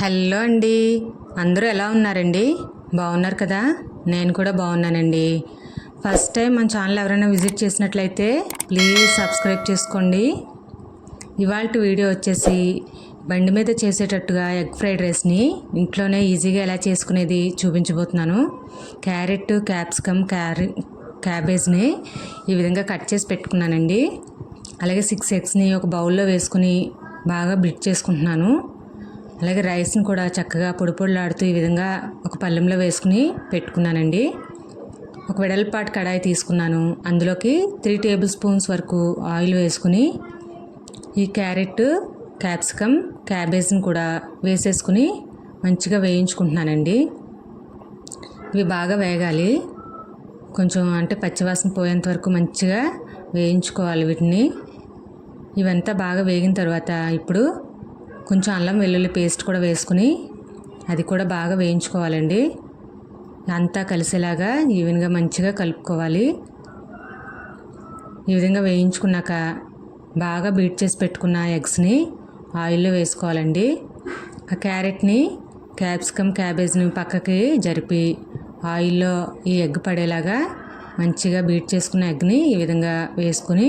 Hello అండి. అందరూ ఎలా ఉన్నారండి? బాగున్నారు కదా? నేను కూడా బాగున్నానండి. ఫస్ట్ టైం మన ఛానల్ ఎవరైనా విజిట్ చేసినట్లయితే ప్లీజ్ సబ్స్క్రైబ్ చేసుకోండి. ఇవాళ వీడియో వచ్చేసి బండి మీద చేసేటట్టుగా ఎగ్ ఫ్రైడ్ రైస్ని ఇంట్లోనే ఈజీగా ఎలా చేసుకునేది చూపించబోతున్నాను. క్యారెట్ క్యాప్సికమ్ క్యారీ క్యాబేజ్ని ఈ విధంగా కట్ చేసి పెట్టుకున్నానండి. అలాగే సిక్స్ ఎగ్స్ని ఒక బౌల్లో వేసుకుని బాగా బిట్ చేసుకుంటున్నాను. అలాగే రైస్ని కూడా చక్కగా పొడి పొడిలాడుతూ ఈ విధంగా ఒక పళ్ళెంలో వేసుకుని పెట్టుకున్నానండి. ఒక వెడల్పాటి కడాయి తీసుకున్నాను. అందులోకి త్రీ టేబుల్ స్పూన్స్ వరకు ఆయిల్ వేసుకుని ఈ క్యారెట్ క్యాప్సికమ్ క్యాబేజ్ని కూడా వేసేసుకుని మంచిగా వేయించుకుంటున్నానండి. ఇవి బాగా వేగాలి. కొంచెం అంటే పచ్చివాసన పోయేంత వరకు మంచిగా వేయించుకోవాలి వీటిని. ఇవంతా బాగా వేగిన తర్వాత ఇప్పుడు కొంచెం అల్లం వెల్లుల్లి పేస్ట్ కూడా వేసుకుని అది కూడా బాగా వేయించుకోవాలండి. అంతా కలిసేలాగా ఈవెన్గా మంచిగా కలుపుకోవాలి. ఈ విధంగా వేయించుకున్నాక బాగా బీట్ చేసి పెట్టుకున్న ఎగ్స్ని ఆయిల్లో వేసుకోవాలండి. ఆ క్యారెట్ని క్యాప్సికమ్ క్యాబేజ్ని పక్కకి జరిపి ఆయిల్లో ఈ ఎగ్ పడేలాగా మంచిగా బీట్ చేసుకున్న ఎగ్ని ఈ విధంగా వేసుకుని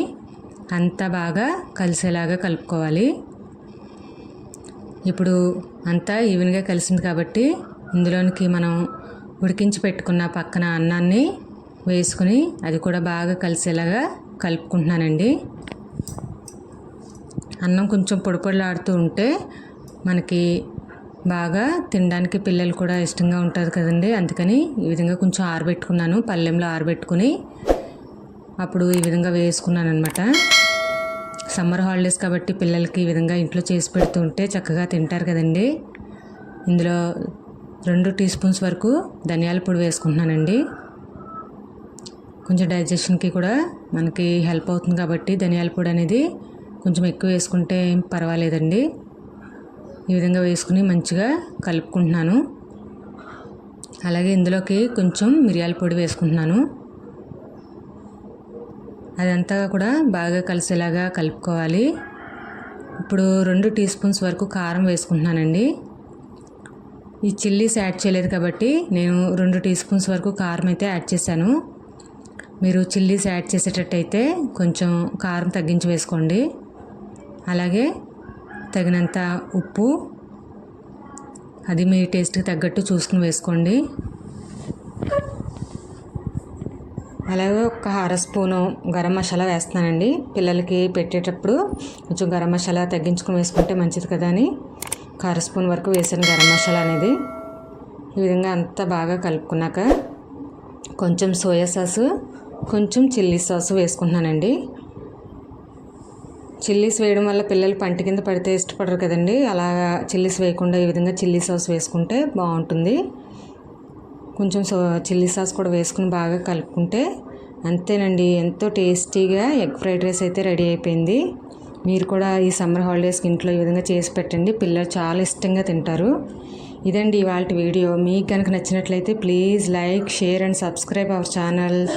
అంతా బాగా కలిసేలాగా కలుపుకోవాలి. ఇప్పుడు అంతా ఈవెన్గా కలిసింది కాబట్టి ఇందులోనికి మనం ఉడికించి పెట్టుకున్న పక్కన అన్నాన్ని వేసుకుని అది కూడా బాగా కలిసేలాగా కలుపుకుంటున్నానండి. అన్నం కొంచెం పొడిపొడలాడుతూ ఉంటే మనకి బాగా తినడానికి పిల్లలు కూడా ఇష్టంగా ఉంటుంది కదండి. అందుకని ఈ విధంగా కొంచెం ఆరబెట్టుకున్నాను పల్లెంలో ఆరబెట్టుకుని అప్పుడు ఈ విధంగా వేసుకున్నాను అనమాట సమ్మర్ హాలిడేస్ కాబట్టి పిల్లలకి ఈ విధంగా ఇంట్లో చేసి పెడుతుంటే చక్కగా తింటారు కదండి. ఇందులో రెండు టీ స్పూన్స్ వరకు ధనియాల పొడి వేసుకుంటున్నానండి. కొంచెం డైజెషన్కి కూడా మనకి హెల్ప్ అవుతుంది కాబట్టి ధనియాల పొడి అనేది కొంచెం ఎక్కువ వేసుకుంటే ఏం పర్వాలేదండి. ఈ విధంగా వేసుకుని మంచిగా కలుపుకుంటున్నాను. అలాగే ఇందులోకి కొంచెం మిరియాల పొడి వేసుకుంటున్నాను. అదంతా కూడా బాగా కలిసేలాగా కలుపుకోవాలి. ఇప్పుడు రెండు టీ స్పూన్స్ వరకు కారం వేసుకుంటున్నానండి. ఈ చిల్లీస్ యాడ్ చేయలేదు కాబట్టి నేను రెండు టీ స్పూన్స్ వరకు కారం అయితే యాడ్ చేశాను. మీరు చిల్లీస్ యాడ్ చేసేటట్టయితే కొంచెం కారం తగ్గించి వేసుకోండి. అలాగే తగినంత ఉప్పు అది మీ టేస్ట్కి తగ్గట్టు చూసుకుని వేసుకోండి. అలాగే ఒక అర స్పూను గరం మసాలా వేస్తున్నానండి. పిల్లలకి పెట్టేటప్పుడు కొంచెం గరం మసాలా తగ్గించుకుని వేసుకుంటే మంచిది కదా అని. ఒక అర స్పూన్ వరకు వేసాను గరం మసాలా అనేది. ఈ విధంగా అంతా బాగా కలుపుకున్నాక కొంచెం సోయా సాసు కొంచెం చిల్లీ సాసు వేసుకుంటున్నానండి. చిల్లీస్ వేయడం వల్ల పిల్లలు పంట కింద పడితే ఇష్టపడరు కదండి. అలా చిల్లీస్ వేయకుండా ఈ విధంగా చిల్లీ సాస్ వేసుకుంటే బాగుంటుంది. కొంచెం సో చిల్లీ సాస్ కూడా వేసుకుని బాగా కలుపుకుంటే అంతేనండి. ఎంతో టేస్టీగా ఎగ్ ఫ్రైడ్ రైస్ అయితే రెడీ అయిపోయింది. మీరు కూడా ఈ సమ్మర్ హాలిడేస్కి ఇంట్లో ఈ విధంగా చేసి పెట్టండి. పిల్లలు చాలా ఇష్టంగా తింటారు. ఇదండి ఇవాళ వీడియో. మీకు కనుక నచ్చినట్లయితే please like share and subscribe our channel.